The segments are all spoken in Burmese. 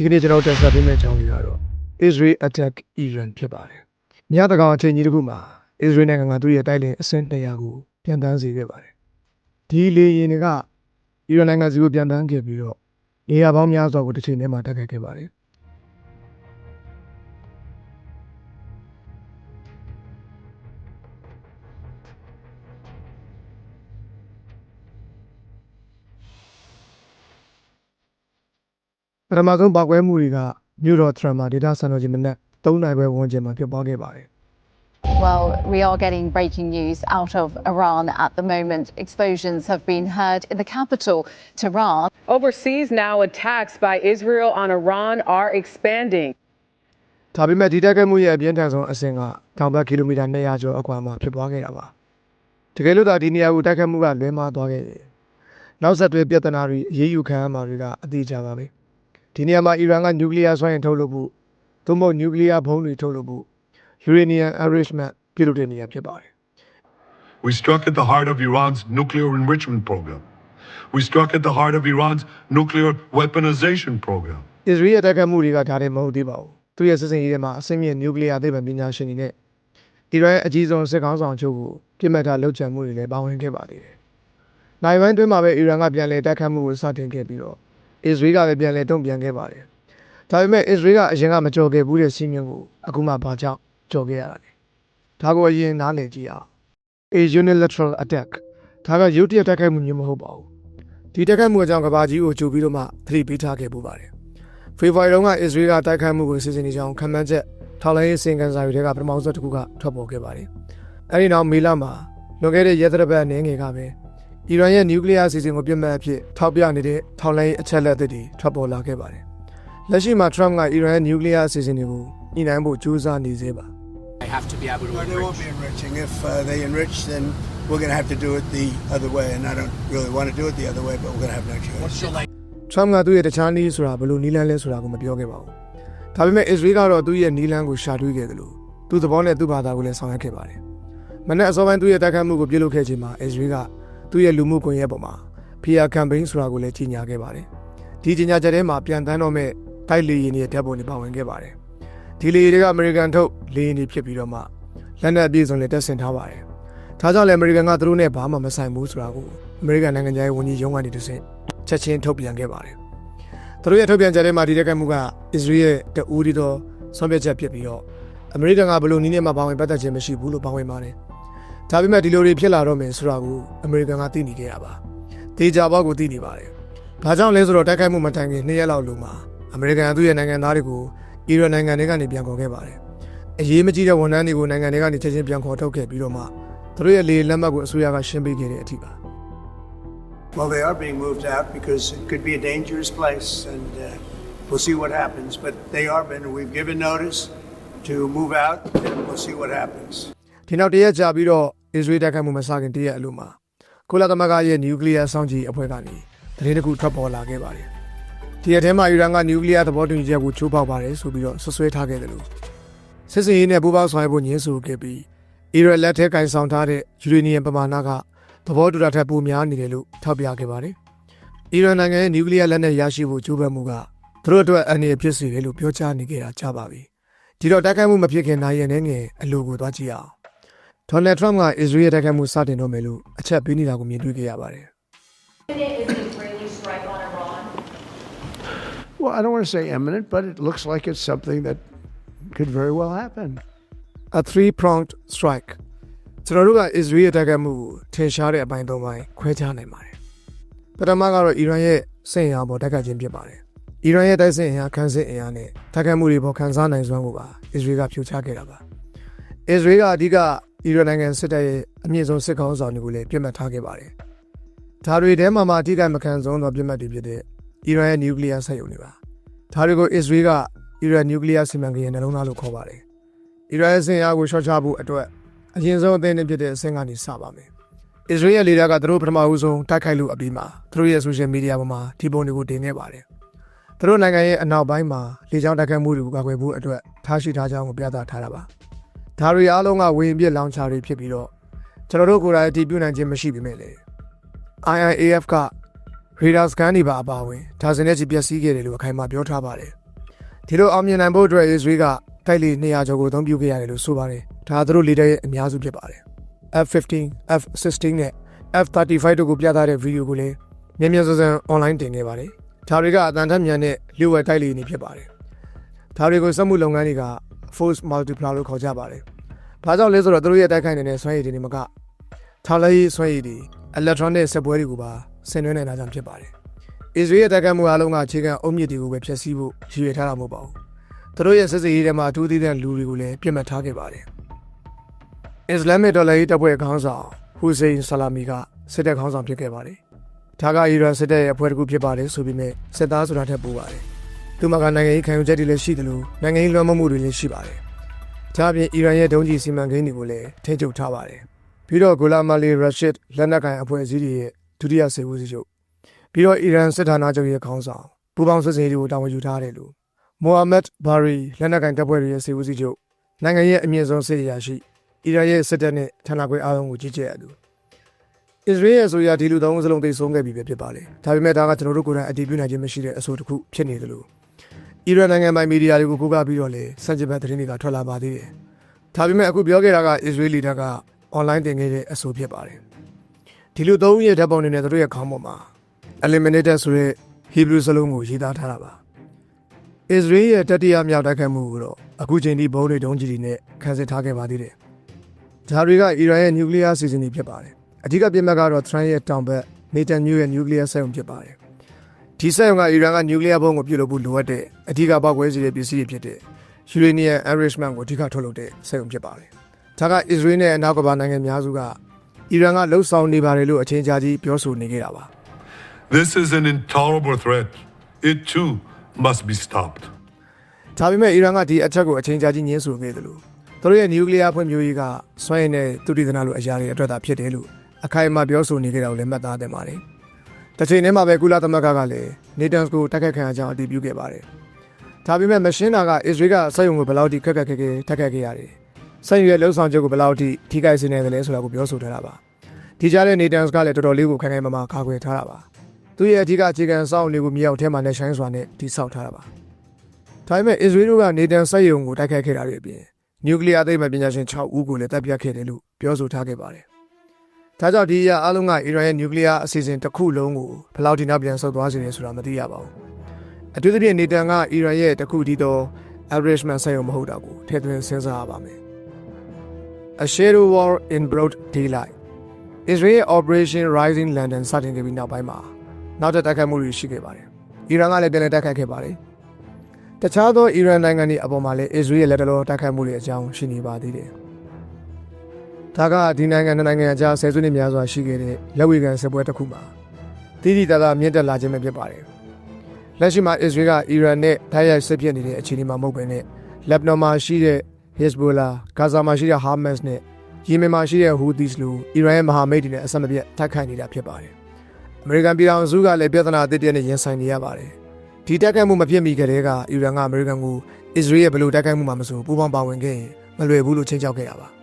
ဒီကနေ့ကျွန်တော်တက်ဆက်ပေးမယ့်အကြောင်းလေးကတော့ Israel attack Iran ဖြစ်ပါတယ်။ညတကောင်အချိန်ကြီးတစ်ခုမှာ Israel နိုင်ငံကသူ့ရဲ့တိုက်လင်အဆင့်200ကိုပြန်တန်းစေခဲ့ပါတယ်။ဒီလေယာဉ်တွေက Iran နိုင်ငံစီကိုပြန်တန်းခဲ့ပြီးတော့နေရာပေါင်းများစွာကိုတစ်ချိန်တည်းမှာတက်ခဲ့ခဲ့ပါတယ်။ ပထမဆုံးပောက်ကွဲမှုတွေကမြို့တော်ထရမ်မာဒေတာစံတော်ကြီးမနက်3နိုင်ပဲဝန်းကျင်မှာဖြစ်ပွားခဲ့ပါတယ် Well, we are getting breaking news out of Iran at the moment. Explosions have been heard in the capital, Tehran. Overseas now attacks by Israel on Iran are expanding. ။ဒါပေမဲ့ဒီတက်ခဲ့မှုရဲ့အပြင်းထန်ဆုံးအဆင့်ကတောင်ဘက်ကီလိုမီတာ200ကျော်အကွာမှာဖြစ်ပွားခဲ့တာပါ။တကယ်လို့သာဒီနေရာကိုတက်ခဲ့မှုကလွဲမှားသွားခဲ့တယ်။နောက်ဆက်တွဲပြဿနာတွေအရေးယူခံရမှာတွေကအသေးချာပါပဲ။ ဒီနေရာမှာအီရန်ကနျူကလ িয়ার စွမ်းအင်ထုတ်လုပ်ဖို့သို့မဟုတ်နျူကလ িয়ার ဘုံးတွေထုတ်လုပ်ဖို့ uranium enrichment ပြုလုပ်တဲ့နေရာဖြစ်ပါတယ်။ We struck at the heart of Iran's nuclear enrichment program. We struck at the heart of Iran's nuclear weaponization program. အစ္စရေးရဲ့တိုက်ခိုက်မှုတွေကဒါတွေမဟုတ်သေးပါဘူး။သူရဲ့စစ်စင်ရေးထဲမှာအဆင့်မြင့်နျူကလ িয়ার သိပ္ပံပညာရှင်တွေနဲ့အီရန်ရဲ့အကြီးဆုံးစစ်ကောင်းဆောင်ချုပ်ကိုပြစ်မှတ်ထားလှုပ်ချမှုတွေလည်းပါဝင်ခဲ့ပါသေးတယ်။နိုင်ပိုင်းတွင်းမှာပဲအီရန်ကပြန်လည်တိုက်ခိုက်မှုကိုစတင်ခဲ့ပြီးတော့ အစ္စရေးကလည်းပြန်လည်တုံ့ပြန်ခဲ့ပါတယ်။ဒါပေမဲ့အစ္စရေးကအရင်ကမကြော်ခဲ့ဘူးတဲ့စီးမြင်ကိုအခုမှဘာကြောင့်ကြော်ခဲ့ရတာလဲ။ဒါကိုအရင်နားလည်ကြည့်အောင်။ A unilateral attack ဒါကရုတ်တရက်တိုက်ခိုက်မှုမျိုးမဟုတ်ပါဘူး။ဒီတိုက်ခိုက်မှုအကြောင်းကဘာကြီးကိုကြိုပြီးတော့မှသတိပေးထားခဲ့ပူပါတယ်။ဖေဖော်ဝါရီလကအစ္စရေးကတိုက်ခိုက်မှုကိုစီစဉ်နေကြောင်းခံမှန်းချက်ထောက်လိုင်းရေးစင်ကန်စာတွေကပထမဆုံးတစ်ခုကထွက်ပေါ်ခဲ့ပါတယ်။အဲဒီနောက်မေလမှာလွန်ခဲ့တဲ့ရက်သတ္တပတ်အနေငယ်ကပဲ အီရန်ရဲ့နျူကလ িয়ার အစီအစဉ်ကိုပြစ်မှတ်အဖြစ်ထောက်ပြနေတဲ့ထောက်လိုင်းရေးအချက်အလက်တွေထွက်ပေါ်လာခဲ့ပါတယ်။လက်ရှိမှာ Trump ကအီရန်ရဲ့နျူကလ িয়ার အစီအစဉ်တွေကိုညှိနှိုင်းဖို့ကြိုးစားနေသေးပါ They have to be able to Well, they enrich. won't be enriching. If uh, they enrich, then we're going to have to do it the other way. And I don't really want to do it the other way, but we're going to have no choice. What's your latest Trump ကသူ့ရဲ့တခြားနည်းဆိုတာဘယ်လိုနည်းလမ်းလဲဆိုတာကိုမပြောခဲ့ပါဘူး။ဒါပေမဲ့ Israel ကတော့သူ့ရဲ့နည်းလမ်းကိုရှာတွေးခဲ့တယ်လို့သူ့သဘောနဲ့သူ့ဘာသာကိုလည်းဆောင်ရွက်ခဲ့ပါတယ်။မနေ့အစောပိုင်းသူ့ရဲ့တိုက်ခိုက်မှုကိုပြုလုပ်ခဲ့ချိန်မှာ Israel က သူ့ရဲ့လူမှုကွန်ရက်ပေါ်မှာ PR campaign ဆိုတာကိုလည်းကြီးညာခဲ့ပါတယ်။ဒီကြီးညာချက်ထဲမှာပြန်တန်းတော့မဲ့တိုက်လေယာဉ်တွေရဲ့တပ်ပုံတွေပါဝင်ခဲ့ပါတယ်။ဒီလေယာဉ်တွေကအမေရိကန်ထုတ်လေယာဉ်တွေဖြစ်ပြီးတော့မှလက်နက်အပြည့်စုံလည်းတပ်ဆင်ထားပါတယ်။ဒါကြောင့်လည်းအမေရိကန်ကသူတို့နဲ့ဘာမှမဆိုင်ဘူးဆိုတာကိုအမေရိကန်နိုင်ငံသားရေးဝန်ကြီးရုံးကနေတဆင့်ချက်ချင်းထုတ်ပြန်ခဲ့ပါတယ်။သူတို့ရဲ့ထုတ်ပြန်ချက်ထဲမှာဒီတက်ခိုက်မှုကအစ္စရေးရဲ့တအူးဒီသောဆုံးဖြတ်ချက်ဖြစ်ပြီးတော့အမေရိကန်ကဘယ်လိုနည်းနဲ့မှပါဝင်ပတ်သက်ခြင်းမရှိဘူးလို့ပါဝင်ပါတယ်။ ဒါပေမဲ့ဒီလိုတွေဖြစ်လာတော့မယ်ဆိုတာကိုအမေရိကန်ကသိနေခဲ့ရပါ။ဒေဂျာဘောက်ကိုသိနေပါတယ်။ဘာကြောင့်လဲဆိုတော့တိုက်ခိုက်မှုမတိုင်ခင်နှစ်ရက်လောက်လုံးမှာအမေရိကန်ကသူ့ရဲ့နိုင်ငံသားတွေကိုအီရန်နိုင်ငံတွေကနေပြန်ခေါ်ခဲ့ပါတယ်။အရေးမကြီးတဲ့ဝန်ထမ်းတွေကိုနိုင်ငံတွေကနေချက်ချင်းပြန်ခေါ်ထုတ်ခဲ့ပြီးတော့မှသူတို့ရဲ့လေလက်မှတ်ကိုအစိုးရကရှင်းပေးခဲ့တဲ့အထိပါ။ Well, they are being moved out because it could be a dangerous place, and uh, we'll see what happens. But they are been. We've given notice to move out, and we'll see what happens. ဒီနောက်တရက်ကြာပြီးတော့ အစ္စရေးတိုက်ခိုက်မှုမစခင်တရက်အလိုမှာကုလသမဂ္ဂရဲ့နျူကလ িয়ার စောင့်ကြည့်အဖွဲ့ကနေသတင်းတစ်ခုထွက်ပေါ်လာခဲ့ပါတယ်။ဒီရက်ထဲမှာအီရန်ကနျူကလ িয়ার သဘောတူညီချက်ကိုချိုးဖောက်ပါတယ်ဆိုပြီးတော့ဆွဆွဲထားခဲ့တယ်လို့စစ်စင်ရေးနဲ့ပူးပေါင်းဆောင်ရွက်ဖို့ညှင်းဆိုခဲ့ပြီးအီရန်လက်ထက်ကင်ဆောင်ထားတဲ့ယူရေနီယံပမာဏကသဘောတူတာထက်ပိုများနေတယ်လို့ထောက်ပြခဲ့ပါတယ်။အီရန်နိုင်ငံရဲ့နျူကလ িয়ারလက်နက်ရရှိဖို့ကြိုးပမ်းမှုကသူတို့အတွက်အန္တရာယ်ဖြစ်စေတယ်လို့ပြောကြားနေကြတာကြားပါပြီ။ဒီတော့တိုက်ခိုက်မှုမဖြစ်ခင်နိုင်ရတဲ့ငယ်အလိုကိုသွားကြည့်အောင်။ ဒေါ်နယ်ထရမ့်ကအစ္စရေးရဲ့တိုက်ခိုက်မှုစတင်တော့မယ်လို့အချက်ပေးနေတာကိုမြင်တွေ့ခဲ့ရပါတယ် Well, I don't want to say imminent, but it looks like it's something that could very well happen. ။ A three pronged strike ကျွန်တော်တို့ကအစ္စရေးရဲ့တိုက်ခိုက်မှုကိုထင်ရှားတဲ့အပိုင်းသုံးပိုင်းခွဲခြားနိုင်ပါတယ်။ပထမကတော့အီရန်ရဲ့စင်ရာပေါ်တိုက်ခိုက်ခြင်းဖြစ်ပါတယ်။အီရန်ရဲ့တိုက်စစ်အင်အားခန်းစစ်အင်အားနဲ့တိုက်ခိုက်မှုတွေပေါ်ခန်းစားနိုင်စွမ်းကိုပါအစ္စရေးကဖြိုချခဲ့တာပါ။အစ္စရေးကအဓိက အီရန်နိုင်ငံစစ်တပ်ရဲ့အမြင့်ဆုံးစစ်ကောင်းဆောင်တွေကိုလည်းပြစ်မှတ်ထားခဲ့ပါတယ်။ဒါတွေထဲမှာမှအထိကမခံဆုံးသောပြစ်မှတ်တွေဖြစ်တဲ့အီရန်ရဲ့နျူကလ িয়ার စက်ရုံတွေပါ။ဒါတွေကိုအစ္စရေးကအီရန်နျူကလ িয়ার စီမံကိန်းရဲ့နှလုံးသားလို့ခေါ်ပါတယ်။အီရန်ရဲ့စင်အားကိုရှော့ချဖို့အတွက်အရင်ဆုံးအသင်းနဲ့ဖြစ်တဲ့အဆင့်ကနေစပါမယ်။အစ္စရေးရဲ့လေဒါကသူတို့ပထမဦးဆုံးတိုက်ခိုက်လို့အပြီးမှာသူတို့ရဲ့ social media ပေါ်မှာဒီပုံတွေကိုတင်ခဲ့ပါတယ်။သူတို့နိုင်ငံရဲ့အနောက်ပိုင်းမှာလေကြောင်းတိုက်ခိုက်မှုတွေကိုကာကွယ်ဖို့အတွက်ထားရှိထားကြောင်းကိုပြသထားတာပါ။ ဒါတွေအားလုံးကဝေရင်ပြစ်လောင်ချာတွေဖြစ်ပြီးတော့ကျွန်တော်တို့ကိုယ်တိုင်အတည်ပြုနိုင်ခြင်းမရှိပေမဲ့လေ IIAF က radar scan တွေပါအပါအဝင်ဒါဇင်နဲ့ချီပျက်စီးခဲ့တယ်လို့အခိုင်အမာပြောထားပါတယ်ဒီလိုအောင်မြင်နိုင်ဖို့အတွက် Israel ကတိုက်လေ200ကျော်ကိုအသုံးပြုခဲ့ရတယ်လို့ဆိုပါတယ်ဒါသူတို့လေတပ်ရဲ့အများစုဖြစ်ပါတယ် F15 F16 နဲ့ F35 တို့ကိုပြသတဲ့ဗီဒီယိုကိုလည်းမြန်မြန်ဆန်ဆန် online တင်ခဲ့ပါတယ်ဒါတွေကအတန်ထက်မြန်တဲ့လျှို့ဝှက်တိုက်လေနေဖြစ်ပါတယ်ဒါတွေကိုစက်မှုလုပ်ငန်းတွေက force multiplier လို့ခေါ်ကြပါတယ်ဘာကြောင့်လဲဆိုတော့သူတို့ရဲ့တိုက်ခိုက်နေတဲ့စွမ်းရည်တွေနေမကထားလိုက်ရေးစွမ်းရည်တွေ electronic စက်ပွဲတွေကိုပါဆင်နွှဲနေတာကြောင့်ဖြစ်ပါတယ်။ Israel ရဲ့တိုက်ခိုက်မှုအလုံးကအခြေခံအုတ်မြစ်တွေကိုပဲဖျက်ဆီးဖို့ရည်ရွယ်ထားတာမဟုတ်ပါဘူး။သူတို့ရဲ့စစ်စရေးထဲမှာအထူးသဖြင့်လူတွေကိုလည်းပြစ်မှတ်ထားခဲ့ပါတယ်။ Islamic တော်လှန်ရေးတပ်ဖွဲ့ခေါင်းဆောင်ဟူစိန်ဆလာမီကစစ်တပ်ခေါင်းဆောင်ဖြစ်ခဲ့ပါတယ်။ဒါကအီရန်စစ်တပ်ရဲ့အဖွဲ့တစ်ခုဖြစ်ပါတယ်ဆိုပေမဲ့စစ်သားဆိုတာထက်ပိုပါတယ်။ သူမကနိုင်ငံရေးခံယူချက်တွေလည်းရှိတယ်လို့နိုင်ငံရေးလွှမ်းမိုးမှုတွေလည်းရှိပါတယ်။ဒါအပြင်အီရန်ရဲ့ဒုံးကျည်စီမံကိန်းတွေကိုလည်းထိန်းချုပ်ထားပါတယ်။ပြီးတော့ဂူလာမာလီရရှစ်လက်နက်ကိုင်အဖွဲ့အစည်းတွေရဲ့ဒုတိယစေဝစီချုပ်ပြီးတော့အီရန်စစ်ဌာနချုပ်ရဲ့ခေါင်းဆောင်ပူပေါင်းစစ်စင်ရေးတွေကိုတာဝန်ယူထားတယ်လို့မိုဟာမက်ဘာရီလက်နက်ကိုင်တပ်ဖွဲ့တွေရဲ့စေဝစီချုပ်နိုင်ငံရဲ့အမြင့်ဆုံးစစ်အရာရှိအီရန်ရဲ့စစ်တပ်နဲ့ဌာနခွဲအားလုံးကိုကြီးကြပ်ရသူအစ္စရေးရဲ့ဆိုရဒီလူသုံးစလုံးသိဆုံးခဲ့ပြီပဲဖြစ်ပါလေဒါပေမဲ့ဒါကကျွန်တော်တို့ကိုယ်တိုင်အတည်ပြုနိုင်ခြင်းမရှိတဲ့အဆိုတစ်ခုဖြစ်နေတယ်လို့ အီရန်နိုင်ငံပိုင်မီဒီယာတွေကိုကိုးကားပြီးတော့လေစံချဘတ်သတင်းတွေကထွက်လာပါသေးတယ်ဒါပေမဲ့အခုပြောခဲ့တာကအစ္စရေးလီတပ်က online တင်ခဲ့တဲ့အဆိုဖြစ်ပါတယ်ဒီလူသုံးရဲ့ဓာတ်ပုံတွေနဲ့သူတို့ရဲ့ခေါင်းပေါ်မှာ eliminated ဆိုတဲ့ Hebrew စလုံးကိုရေးသားထားတာပါ။ Israel ရဲ့တတိယမြောက်တိုက်ခိုက်မှုကိုတော့အခုချိန်ထိဘုံတွေတုံးကြီးတွေနဲ့ခန်းစစ်ထားခဲ့ပါသေးတယ်။ဒါတွေကအီရန်ရဲ့နျူကလ িয়ার စီစဉ်တွေဖြစ်ပါတယ်။အဓိကပြစ်မှတ်ကတော့ Trump ရဲ့တောင်ဘက်နေတန်ညူရဲ့နျူကလ িয়ার စက်ရုံဖြစ်ပါတယ်။ ဒီစက်ရုံကအီရန်ကနျူကလ িয়ার ဘုံကိုပြုတ်လုပ်ဖို့လိုအပ်တဲ့အဓိကပောက်ကွဲစေတဲ့ပစ္စည်းတွေဖြစ်တဲ့ uranium enrichment ကိုအဓိကထုတ်လုပ်တဲ့စက်ရုံဖြစ်ပါတယ်။ဒါက Israel နဲ့အနောက်ကမ္ဘာနိုင်ငံများစုကအီရန်ကလှုပ်ဆောင်နေပါတယ်လို့အချင်းကြားကြီးပြောဆိုနေကြတာပါ။ This is an intolerable threat. It too must be stopped. ဒါပေမဲ့အီရန်ကဒီအချက်ကိုအချိန်ကြာကြီးညှင်းဆိုခဲ့တယ်လို့သူတို့ရဲ့နျူကလ িয়ার ဖွံ့ဖြိုးရေးကစွမ်းရည်နဲ့သူတည်သနာလိုအရာတွေအတွက်သာဖြစ်တယ်လို့အခိုင်အမာပြောဆိုနေကြတာကိုလည်းမှတ်သားသင့်ပါတယ်။ တစ်ချိန်တည်းမှာပဲကုလသမဂ္ဂကလည်းနေတန်စ်ကိုတိုက်ခတ်ခံရကြောင်းအတည်ပြုခဲ့ပါတယ်။ဒါပေမဲ့မရှင်းတာကအစ္စရေးကစက်ရုံကိုဘယ်လောက်ထိခက်ခက်ခဲခဲတိုက်ခတ်ခဲ့ရတယ်။စက်ရုံရဲ့လှုပ်ဆောင်ချက်ကိုဘယ်လောက်ထိထိခိုက်စေနေတယ်လဲဆိုတာကိုပြောဆိုထားတာပါ။ဒီကြားထဲနေတန်စ်ကလည်းတော်တော်လေးကိုခိုင်ခိုင်မာမာကာကွယ်ထားတာပါ။သူရဲ့အထူးအခြေခံစောင့်လေးကိုမြေအောက်ထဲမှာနဲ့ရှိုင်းစွာနဲ့တိစောက်ထားတာပါ။ဒါပေမဲ့အစ္စရေးတို့ကနေတန်စက်ရုံကိုတိုက်ခိုက်ခဲ့တာတွေအပြင်နျူကလ িয়ার သိပ္ပံပညာရှင်6ဦးကိုလည်းတပ်ဖြတ်ခဲ့တယ်လို့ပြောဆိုထားခဲ့ပါတယ်။ ဒါကြောင့်ဒီအရာအလုံးကအီရန်ရဲ့နျူကလ িয়ার အစီအစဉ်တစ်ခုလုံးကိုဘယ်လောက်ထိနောက်ပြန်ဆုတ်သွားစေလဲဆိုတာမသိရပါဘူး။အထူးသဖြင့်နေတန်ကအီရန်ရဲ့တစ်ခုတည်းသော averagement စက်ရုံမဟုတ်တာကိုထည့်သွင်းစဉ်းစားရပါမယ်။ A shadow war in broad daylight Israel Operation Rising London စတင်ခဲ့ပြီးနောက်ပိုင်းမှာနောက်ထပ်တိုက်ခိုက်မှုတွေရှိခဲ့ပါတယ်။အီရန်ကလည်းပြန်လည်တိုက်ခိုက်ခဲ့ပါတယ်။တခြားသောအီရန်နိုင်ငံတွေအပေါ်မှာလည်းအစ္စရေးရဲ့လက်တလောတိုက်ခိုက်မှုတွေအကြောင်းရှိနေပါသေးတယ်။ ဒါကဒီနိုင်ငံနှစ်နိုင်ငံအကြားဆယ်စုနှစ်များစွာရှိခဲ့တဲ့လက်ဝေခံစစ်ပွဲတစ်ခုမှာတိတိတသားမြင့်တက်လာခြင်းပဲဖြစ်ပါတယ်။လက်ရှိမှာအစ္စရေးကအီရန်နဲ့တိုက်ရိုက်စစ်ဖြစ်နေတဲ့အခြေအနေမှာမဟုတ်ဘဲနဲ့လက်ဘနွန်မှာရှိတဲ့ Hezbollah, ဂါဇာမှာရှိတဲ့ Hamas နဲ့ယီမင်မှာရှိတဲ့ Houthis လိုအီရန်ရဲ့မဟာမိတ်တွေနဲ့အဆက်မပြတ်တိုက်ခိုက်နေတာဖြစ်ပါတယ်။အမေရိကန်ပြည်ထောင်စုကလည်းပြဿနာအသစ်တစ်နဲ့ရင်ဆိုင်နေရပါတယ်။ဒီတိုက်ခိုက်မှုမဖြစ်မီကတည်းကအီရန်ကအမေရိကန်ကိုအစ္စရေးရဲ့ဘယ်လိုတိုက်ခိုက်မှုမှမဆိုပူးပေါင်းပါဝင်ခဲ့ရင်မလွယ်ဘူးလို့ချိန်ချောက်ခဲ့တာပါ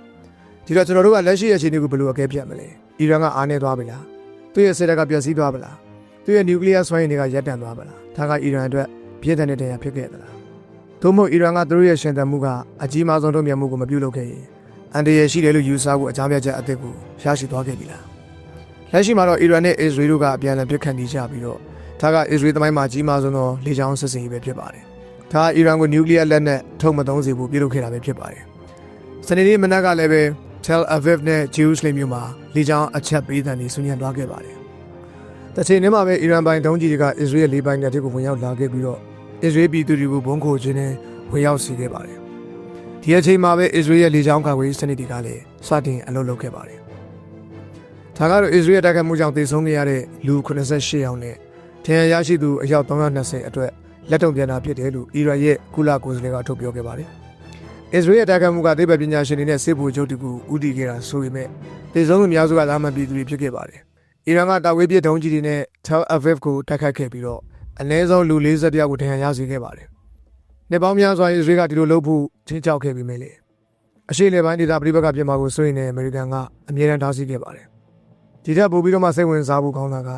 ဒီတော့ကျွန်တော်တို့ကလက်ရှိအခြေအနေကိုဘယ်လိုအကဲဖြတ်မလဲအီရန်ကအားနေသွားပြီလားသူ့ရဲ့စစ်တပ်ကပျက်စီးသွားပါလားသူ့ရဲ့နျူကလ িয়ার စွမ်းရည်တွေကရပ်တန့်သွားပါလားဒါကအီရန်အတွက်ပြည့်တဲ့တဲ့တရားဖြစ်ခဲ့သလားသို့မဟုတ်အီရန်ကသူတို့ရဲ့ရှင်သန်မှုကအကြီးမားဆုံးတုံ့ပြန်မှုကိုမပြုလုပ်ခဲ့ရင်အန်တရယ်ရှိတယ်လို့ယူဆဖို့အကြောင်းပြချက်အသစ်ကိုရရှိသွားခဲ့ပြီလားလက်ရှိမှာတော့အီရန်နဲ့အစ္စရေးတို့ကအပြန်အလှန်ပြစ်ခတ်နေကြပြီးတော့ ဒါကအစ္စရေးသမိုင်းမှာကြီးမားဆုံးသောလေကြောင်းစစ်စင်ရေးပဲဖြစ်ပါတယ်။ဒါကအီရန်ကိုနျူကလ িয়ার လက်နက်ထုတ်မသုံးစေဖို့ပြုလုပ်ခဲ့တာပဲဖြစ်ပါတယ်။စနေနေ့မနက်ကလည်းပဲ Tel Aviv နဲ့ Jerusalem မြို့မှာလေကြောင်းအချက်ပေးတဲ့နေဆွညံသွားခဲ့ပါတယ်။တစ်ချိန်တည်းမှာပဲအီရန်ပိုင်ဒုံးကြီးတွေကအစ္စရေးလေပိုင်တဲ့တွေကိုဝင်ရောက်လာခဲ့ပြီးတော့အစ္စရေးပြည်သူတွေကိုဘုံခိုခြင်းနဲ့ဝင်ရောက်စီခဲ့ပါတယ်။ဒီအချိန်မှာပဲအစ္စရေးရဲ့လေကြောင်းကာကွယ်ရေးစနစ်တွေကလည်းစတင်အလုပ်လုပ်ခဲ့ပါတယ်။ဒါကတော့အစ္စရေးရဲ့တိုက်ခိုက်မှုကြောင့်သေဆုံးခဲ့ရတဲ့လူ88ယောက်နဲ့ထင်ရရရှိသူအယောက်320အတွက်လက်တုံပြန်တာဖြစ်တယ်လို့အီရန်ရဲ့ကုလကိုယ်စားလှယ်ကထုတ်ပြောခဲ့ပါတယ်။ အစ္စရေးရဲ့တိုက်ခိုက်မှုကသိပ္ပံပညာရှင်တွေနဲ့စစ်ဗိုလ်ချုပ်တွေကိုဦးတည်ခဲ့တာဆိုပေမဲ့သေဆုံးသူများစုကလာမှပြည်သူတွေဖြစ်ခဲ့ပါတယ်။အီရန်ကတာဝေးပြစ်ဒုံးကြီးတွေနဲ့ Tel Aviv ကိုတိုက်ခိုက်ခဲ့ပြီးတော့အနည်းဆုံးလူ40ယောက်ကိုဒဏ်ရာရစေခဲ့ပါတယ်။နေပေါင်းများစွာအစ္စရေးကဒီလိုလုပ်ဖို့ချင်းချောက်ခဲ့ပြီးမြဲလေအရှိလေပိုင်းဒေသပြည်ပကပြည်မှာကိုစိုးရင်တဲ့အမေရိကန်ကအမြဲတမ်းထားရှိခဲ့ပါတယ်။ဒီထက်ပိုပြီးတော့မှစိတ်ဝင်စားဖို့ကောင်းတာက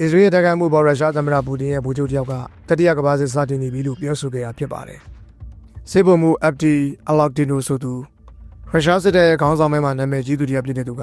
အစ္စရေးရဲ့တိုက်ခိုက်မှုပေါ်ရုရှားသမ္မတပူတင်ရဲ့ဗိုလ်ချုပ်တယောက်ကတတိယကမ္ဘာစစ်စတင်နေပြီလို့ပြောဆိုခဲ့တာဖြစ်ပါတယ်။ စစ်ဗိုလ်မှူး FD Alagdino ဆိုသူရုရှားစစ်တပ်ရဲ့ခေါင်းဆောင်မဲမှာနာမည်ကြီးသူတယောက်ဖြစ်တဲ့သူက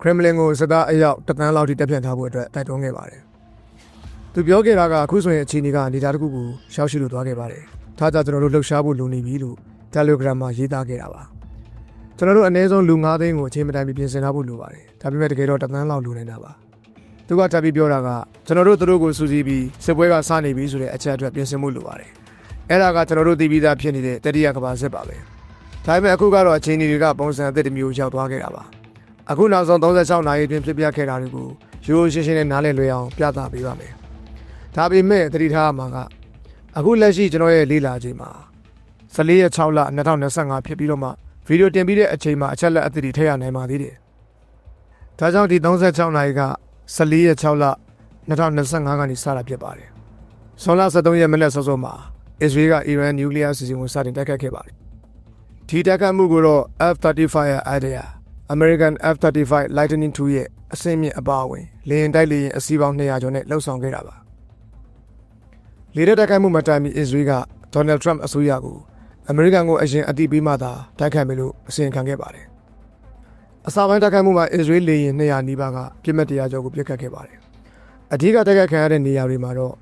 ခရမလင်ကိုစစ်သားအယောက်တသန်းလောက်ထိတက်ဖြန့်ထားဖို့အတွက်တိုက်တွန်းခဲ့ပါတယ်။သူပြောခဲ့တာကအခုဆိုရင်အခြေအနေကအနေသားတစ်ခုကိုရှောက်ရှိလို့သွားခဲ့ပါတယ်။ထားကြကျွန်တော်တို့လှုပ်ရှားဖို့လိုနေပြီလို့ Telegram မှာရေးသားခဲ့တာပါ။ကျွန်တော်တို့အနည်းဆုံးလူ9သိန်းကိုအချိန်မတိုင်မီပြင်ဆင်ထားဖို့လိုပါတယ်။ဒါပေမဲ့တကယ်တော့တသန်းလောက်လိုနေတာပါ။သူကတက်ပြီးပြောတာကကျွန်တော်တို့သူတို့ကိုစူးစီးပြီးစစ်ပွဲကစနေပြီဆိုတဲ့အချက်အတွက်ပြင်ဆင်မှုလိုပါတယ်။ အဲ့ဒါကကျွန်တော်တို့သိပြီးသားဖြစ်နေတဲ့တတိယကမ္ဘာစစ်ပါပဲ။ဒါပေမဲ့အခုကတော့အချိန်တွေကပုံစံအသစ်တစ်မျိုးရောက်သွားခဲ့တာပါ။အခုနောက်ဆုံး36နာရီအတွင်းဖြစ်ပျက်ခဲ့တာတွေကိုရိုးရိုးရှင်းရှင်းနဲ့နားလည်လွယ်အောင်ပြသပေးပါမယ်။ဒါပေမဲ့သတိထားရမှာကအခုလက်ရှိကျွန်တော်ရဲ့လေ့လာချိန်မှာ14ရက်6လ2025ဖြစ်ပြီးတော့မှဗီဒီယိုတင်ပြီးတဲ့အချိန်မှာအချက်လက်အသစ်တွေထည့်ရနိုင်ပါသေးတယ်။ဒါကြောင့်ဒီ36နာရီက14ရက်6လ2025ကနေစတာဖြစ်ပါတယ်။ဇွန်လ23ရက်မနေ့စောစောမှာ အစ္စရေးကအီရန်နျူကလ িয়ার စီစဉ်ကိုစတင်တိုက်ခတ်ခဲ့ပါတယ်။ဒီတိုက်ခတ်မှုကိုတော့ F-35 ရဲ့ idea American F-35 Lightning II ရဲ့အဆင့်မြင့်အပါအဝင်လေယာဉ်တိုက်လေယာဉ်အစီးပေါင်း200ကျော်နဲ့လှုပ်ဆောင်ခဲ့တာပါ။လေတပ်တိုက်ခတ်မှုမတိုင်မီအစ္စရေးက Donald Trump အစိုးရကိုအမေရိကန်ကိုအရင်အတိပေးမှသာတိုက်ခတ်မယ်လို့အစီရင်ခံခဲ့ပါတယ်။အစာပိုင်းတိုက်ခိုက်မှုမှာအစ္စရေးလေယာဉ်200နီးပါးကပြစ်မှတ်တရားကျော်ကိုပြစ်ခတ်ခဲ့ပါတယ်။အဓိကတိုက်ခိုက်ခံရတဲ့နေရာတွေမှာတော့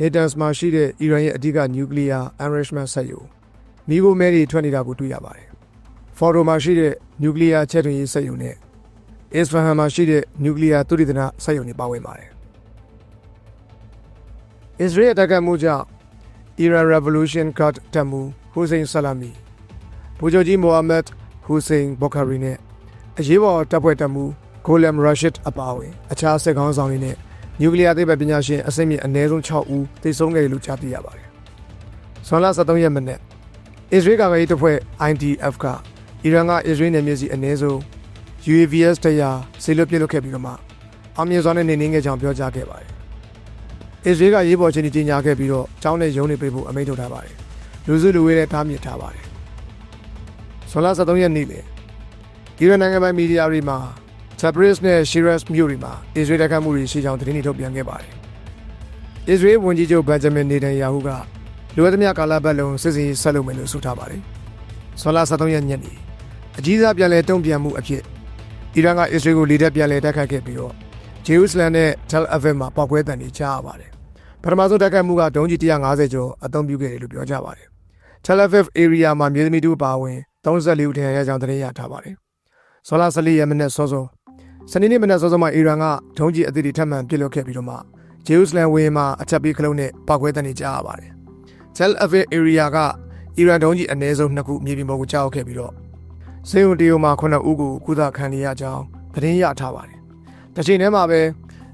Natanz မှာရှိတဲ့အီရန်ရဲ့အဓိက nuclear enrichment စက်ရုံမိဘမဲတွေထွက်နေတာကိုတွေ့ရပါတယ်။ Fordo မှာရှိတဲ့ nuclear ချက်တွင်ရေးစက်ရုံနဲ့ Isfahan မှာရှိတဲ့ nuclear သုတေသနစက်ရုံတွေပါဝင်ပါတယ်။ Israel တက္ကသိုလ်ကြောင့် Iran Revolution Guard တမူဟူစိန်ဆလာမီဗိုလ်ချုပ်ကြီးမိုဟာမက်ဟူစိန်ဘော်ကာရီနဲ့အရေးပေါ်တပ်ဖွဲ့တမူဂိုလမ်ရာရှစ်အပါအဝင်အခြားစစ်ခေါင်းဆောင်တွေနဲ့ နျူကလ িয়ার သိပ္ပံပညာရှင်အစိမ့်မြင့်အနည်းဆုံး6ဦးသေဆုံးခဲ့တယ်လို့ကြားသိရပါတယ်။ဇွန်လ23ရက်နေ့အစ္စရေးကာကွယ်ရေးတပ်ဖွဲ့ IDF ကအီရန်ကအစ္စရေးနယ်မြေစီအနည်းဆုံး UAVs တရားဆေလွတ်ပြစ်လွတ်ခဲ့ပြီးတော့မှအောင်မြင်စွာနဲ့နေနေငယ်ကြောင်ပြောကြားခဲ့ပါတယ်။အစ္စရေးကရေးပေါ်ချင်းကြီးညာခဲ့ပြီးတော့ကျောင်းနဲ့ရုံးတွေပေးဖို့အမိန့်ထုတ်ထားပါတယ်။လူစုလူဝေးနဲ့တားမြစ်ထားပါတယ်။ဇွန်လ23ရက်နေ့လေအီရန်နိုင်ငံပိုင်မီဒီယာတွေမှာ Tabriz နဲ့ Shiraz မြို့တွေမှာအစ္စရေးတိုက်ခိုက်မှုတွေရှိကြောင်းသတင်းတွေထုတ်ပြန်ခဲ့ပါတယ်။အစ္စရေးဝန်ကြီးချုပ်ဘန်ဂျမင်နေတန်ယာဟုကလိုအပ်သမျှကာလပတ်လုံးစစ်စင်ရေးဆက်လုပ်မယ်လို့ဆိုထားပါတယ်။ဆွန်လာ73ရက်ညနေအကြီးစားပြန်လည်တုံ့ပြန်မှုအဖြစ်အီရန်ကအစ္စရေးကိုလေတပ်ပြန်လည်တိုက်ခိုက်ခဲ့ပြီးတော့ဂျေရုဆလမ်နဲ့ Tel Aviv မှာပောက်ကွဲတံတွေကြားရပါတယ်။ပထမဆုံးတိုက်ခိုက်မှုကဒုံးကျည်150ကျော်အသုံးပြုခဲ့တယ်လို့ပြောကြပါတယ်။ Tel Aviv area မှာမြေသမီးတို့ပါဝင်34ဦးထင်ရကြောင်းသတင်းရထားပါတယ်။ဇော်လာ14ရက်မနေ့စောစော စနေနေ့မနေ့စောစောမှာအီရန်ကဒုံးကျည်အသစ်တွေထပ်မံပစ်လွှတ်ခဲ့ပြီးတော့မှဂျေရုဆလမ်ဝင်းမှာအချက်ပေးခလုံးနဲ့ပောက်ကွဲတဲ့နေကြရပါတယ်။ Tel Aviv area ကအီရန်ဒုံးကျည်အနည်းဆုံးနှစ်ခုမြေပြင်ပေါ်ကိုကြားရောက်ခဲ့ပြီးတော့စေယုံတီယိုမှာ9ဦးကိုကုသခံနေရကြောင်းသတင်းရထားပါတယ်။တစ်ချိန်တည်းမှာပဲ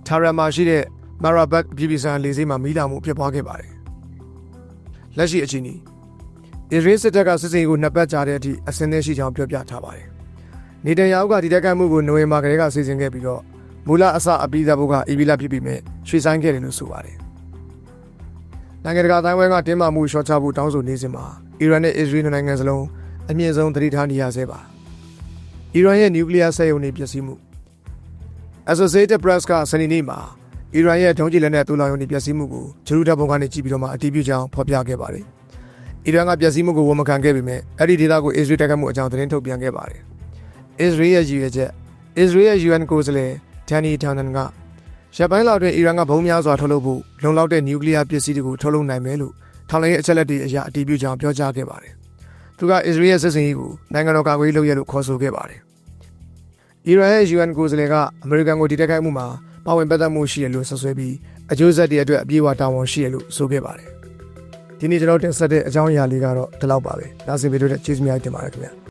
ထာရန်မှာရှိတဲ့ Marabak ပြည်ပြည်ဆိုင်ရာလေဆိပ်မှာမီးလောင်မှုဖြစ်ပွားခဲ့ပါတယ်။လက်ရှိအခြေအနေအစ္စရေးစစ်တပ်ကစစ်စင်ရေးကိုနှစ်ပတ်ကြာတဲ့အထိအဆင်သင့်ရှိကြောင်းပြောပြထားပါတယ်။ နေတန်ယာဟုကဒီတက်ခိုက်မှုကိုနိုဝင်ဘာကလေးကစီစဉ်ခဲ့ပြီးတော့မူလအစအပြီးသဘောကအီဗီလာဖြစ်ပြီးမြဲရွှေဆိုင်ခဲ့တယ်လို့ဆိုပါတယ်။နိုင်ငံတကာအတိုင်းဝိုင်းကတင်းမာမှုရှော့ချဖို့တောင်းဆိုနေစဉ်မှာအီရန်နဲ့အစ္စရေးနိုင်ငံစလုံးအမြင့်ဆုံးသတိထားနေရဆဲပါ။အီရန်ရဲ့နျူကလ িয়ার စက်ရုံတွေပျက်စီးမှု Associated Press ကစနေနေ့မှာအီရန်ရဲ့ဒုံးကျည်လက်နက်တူလောင်ရုံတွေပျက်စီးမှုကိုဂျေရူဒတ်ဘုံကနေကြည့်ပြီးတော့မှအတည်ပြုကြောင်းဖော်ပြခဲ့ပါတယ်။အီရန်ကပျက်စီးမှုကိုဝန်မခံခဲ့ပေမဲ့အဲ့ဒီဒေသကိုအစ္စရေးတိုက်ခိုက်မှုအကြောင်းသတင်းထုတ်ပြန်ခဲ့ပါတယ်။ အစ္စရေးရဲ့ရည်ရွယ်ချက်အစ္စရေးရဲ့ UN ကိုယ်စားလှယ်ဒန်နီထောင်နန်ကရပိုင်းလောက်တွင်အီရန်ကဘုံများစွာထုတ်လုပ်ဖို့လုံလောက်တဲ့နျူကလ িয়ার ပစ္စည်းတွေကိုထုတ်လုပ်နိုင်မယ်လို့ထောင်လိုင်းရဲ့အချက်လက်တွေအရအတည်ပြုကြောင်းပြောကြားခဲ့ပါတယ်။သူကအစ္စရေးရဲ့စစ်စင်ရေးကိုနိုင်ငံတော်ကာကွယ်ရေးလုပ်ရလို့ခေါ်ဆိုခဲ့ပါတယ်။အီရန်ရဲ့ UN ကိုယ်စားလှယ်ကအမေရိကန်ကိုဒီတက်ခိုက်မှုမှာပါဝင်ပတ်သက်မှုရှိတယ်လို့ဆွဆွဲပြီးအကျိုးဆက်တွေအတွက်အပြေအဝတာဝန်ရှိတယ်လို့ဆိုခဲ့ပါတယ်။ဒီနေ့ကျွန်တော်တင်ဆက်တဲ့အကြောင်းအရာလေးကတော့ဒီလောက်ပါပဲ။ဒါစီဗီဒီယိုနဲ့ကျေးဇူးများတင်ပါတယ်ခင်ဗျာ။